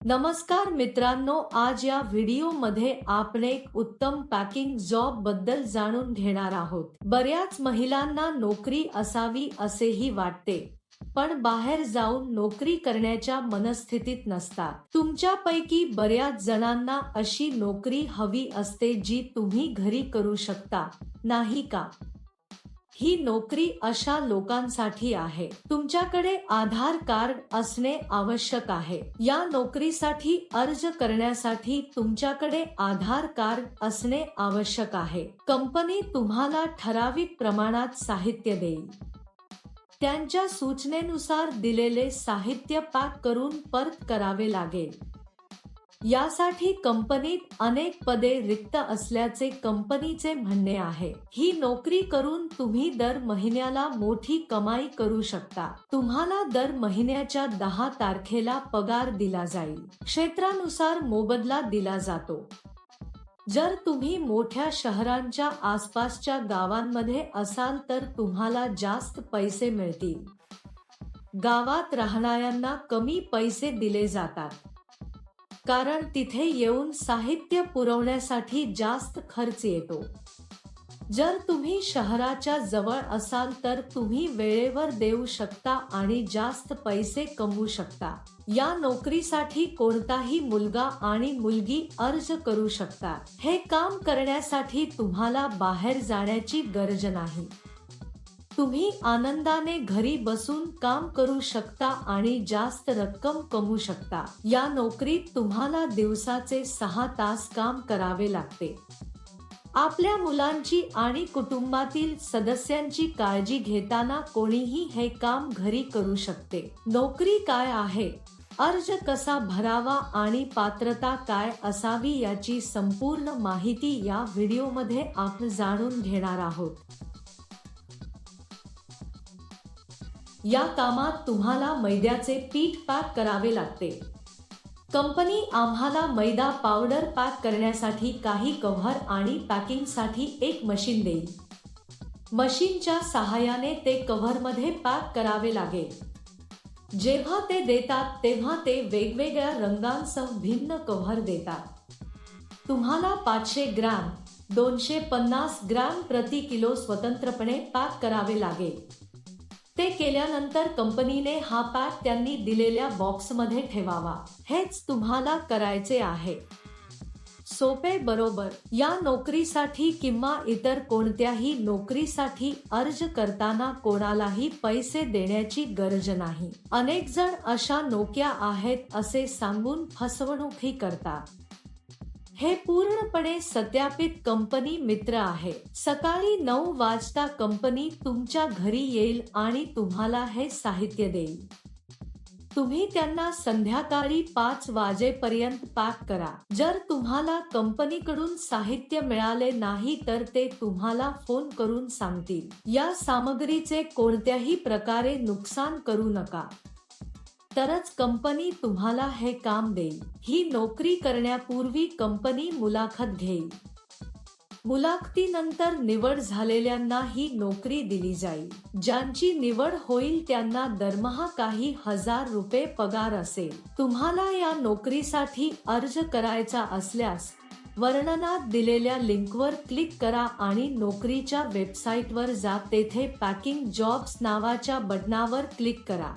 नमस्कार मित्रांनो आज या व्हिडिओमध्ये आपण एक उत्तम पॅकिंग जॉबबद्दल जाणून घेणार आहोत. बऱ्याच महिलांना नोकरी असावी असेही वाटते पण बाहेर जाऊन नोकरी करण्याच्या मनस्थितीत नसतात. तुमच्यापैकी बऱ्याच जणांना अशी नोकरी हवी असते जी तुम्ही घरी करू शकता नाही का? ही नोकरी अशा लोकांसाठी आहे. तुमच्याकडे आधार कार्ड असणे आवश्यक आहे. या नोकरीसाठी अर्ज करण्यासाठी तुमच्याकडे आधार कार्ड असणे आवश्यक आहे. कंपनी तुम्हाला ठराविक प्रमाणात साहित्य देईल. त्यांच्या सूचनेनुसार दिलेले साहित्य पॅक करून परत करावे लागेल. यासाठी कंपनीत अनेक पदे रिक्त असल्याचे कंपनीचे म्हणणे आहे. ही नोकरी करून तुम्ही दर महिन्याला मोठी कमाई करू शकता. तुम्हाला दर महिन्याच्या दहा तारखेला पगार दिला जाईल. क्षेत्रानुसार मोबदला दिला जातो. जर तुम्ही मोठ्या शहरांच्या आसपासच्या गावांमध्ये असाल तर तुम्हाला जास्त पैसे मिळतील. गावात राहणाऱ्यांना कमी पैसे दिले जातात. कारण तिथे येऊन साहित्य पुरवण्यासाठी जास्त खर्च येतो. जर तुम्ही शहराच्या जवळ असाल तर तुम्ही वेळेवर देऊ शकता आणि जास्त पैसे कमवू शकता. या नोकरीसाठी कोणताही मुलगा आणि मुलगी अर्ज करू शकता. हे काम करण्यासाठी तुम्हाला बाहेर जाण्याची गरज नाही. तुम्ही आनंदाने घरी बसून काम करू शकता आणि जास्त रक्कम कमवू शकता. या नोकरीत तुम्हाला दिवसाचे सहा तास काम करावे लागते. आपल्या मुलांची आणि कुटुंबातील सदस्यांची काळजी घेताना कोणीही हे काम घरी करू शकते. नोकरी काय आहे? अर्ज कसा भरावा आणि पात्रता काय असावी याची संपूर्ण माहिती या व्हिडिओमध्ये आपण जाणून घेणार आहोत. या कामात तुम्हाला मैद्याचे पीठ पॅक करावे लागते. कंपनी आम्हाला मैदा पावडर पॅक करण्यासाठी काही कव्हर आणि पॅकिंगसाठी एक मशीन देईल. मशीनच्या सहाय्याने ते कव्हरमध्ये पॅक करावे लागेल. जेव्हा ते देतात तेव्हा ते वेगवेगळ्या रंगांसह भिन्न कव्हर देतात. तुम्हाला पाचशे ग्रॅम दोनशे पन्नास ग्रॅम प्रति किलो स्वतंत्रपणे पॅक करावे लागेल. ते केल्यानंतर कंपनीने हा पॅक त्यांनी दिलेल्या बॉक्समध्ये ठेवावा. हेच तुम्हाला करायचे आहे. सोपे बरोबर. या नोकरीसाठी किंवा इतर कोणत्याही नोकरीसाठी अर्ज करताना कोणालाही पैसे देण्याची गरज नाही. अनेक जण अशा नोक्या आहेत असे सांगून फसवणूकही करतात. हे पूर्णपणे सत्यापित कंपनी मित्र आहे. सकाळी नऊ वाजता कंपनी तुमच्या घरी येईल आणि तुम्हाला हे साहित्य देईल. तुम्ही त्यांना संध्याकाळी पाच वाजेपर्यंत पॅक करा. जर तुम्हाला कंपनीकडून साहित्य मिळाले नाही तर ते तुम्हाला फोन करून सांगतील. या सामग्रीचे कोणत्याही प्रकारे नुकसान करू नका. तरच कंपनी तुम्हाला हे काम देईल. ही नोकरी करण्यापूर्वी कंपनी मुलाखत घेईल. मुलाखतीनंतर निवड झालेल्यांना ही नोकरी दिली जाईल. ज्यांची निवड होईल त्यांना दरमहा काही हजार रुपये पगार असेल. तुम्हाला या नोकरीसाठी अर्ज करायचा असल्यास वर्णनात दिलेल्या लिंकवर क्लिक करा आणि नोकरीच्या वेबसाईटवर जा. तेथे पॅकिंग जॉब्स नावाच्या बटनावर क्लिक करा.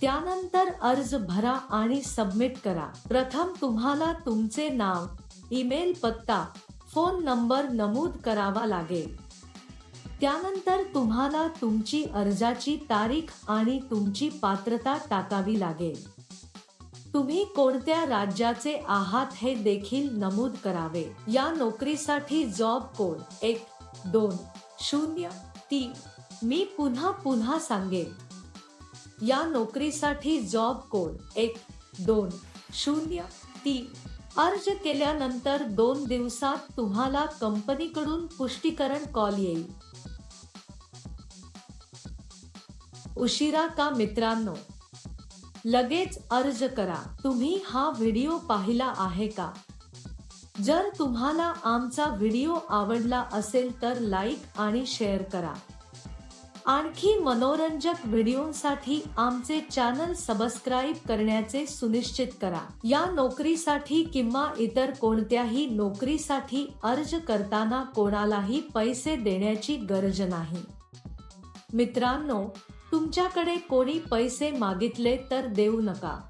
त्यानंतर अर्ज भरा आणि सबमिट करा. प्रथम तुम्हाला तुमचे नाव ईमेल पत्ता फोन नंबर नमूद करावा लागेल. त्यानंतर तुम्हाला तुमची अर्जाची तारीख आणि तुमची पात्रता टाकावी लागेल. तुम्ही कोणत्या राज्याचे आहात हे देखील नमूद करावे. या नोकरीसाठी जॉब कोड एक दोन शून्य तीन. मी पुन्हा पुन्हा सांगेन. या नोकरीसाठी जॉब कोड एक दोन शून्य तीन. अर्ज केल्यानंतर दोन दिवसात तुम्हाला कंपनीकडून पुष्टीकरण कॉल येईल. उशिरा का मित्रांनो? लगेच अर्ज करा. तुम्ही हा व्हिडिओ पाहिला आहे का? जर तुम्हाला आमचा व्हिडिओ आवडला असेल तर लाईक आणि शेअर करा. आणखी मनोरंजक व्हिडिओसाठी आमचे चॅनल सबस्क्राईब करण्याचे सुनिश्चित करा. या नोकरीसाठी किंवा इतर कोणत्याही नोकरीसाठी अर्ज करताना कोणालाही पैसे देण्याची गरज नाही. मित्रांनो तुमच्याकडे कोणी पैसे मागितले तर देऊ नका.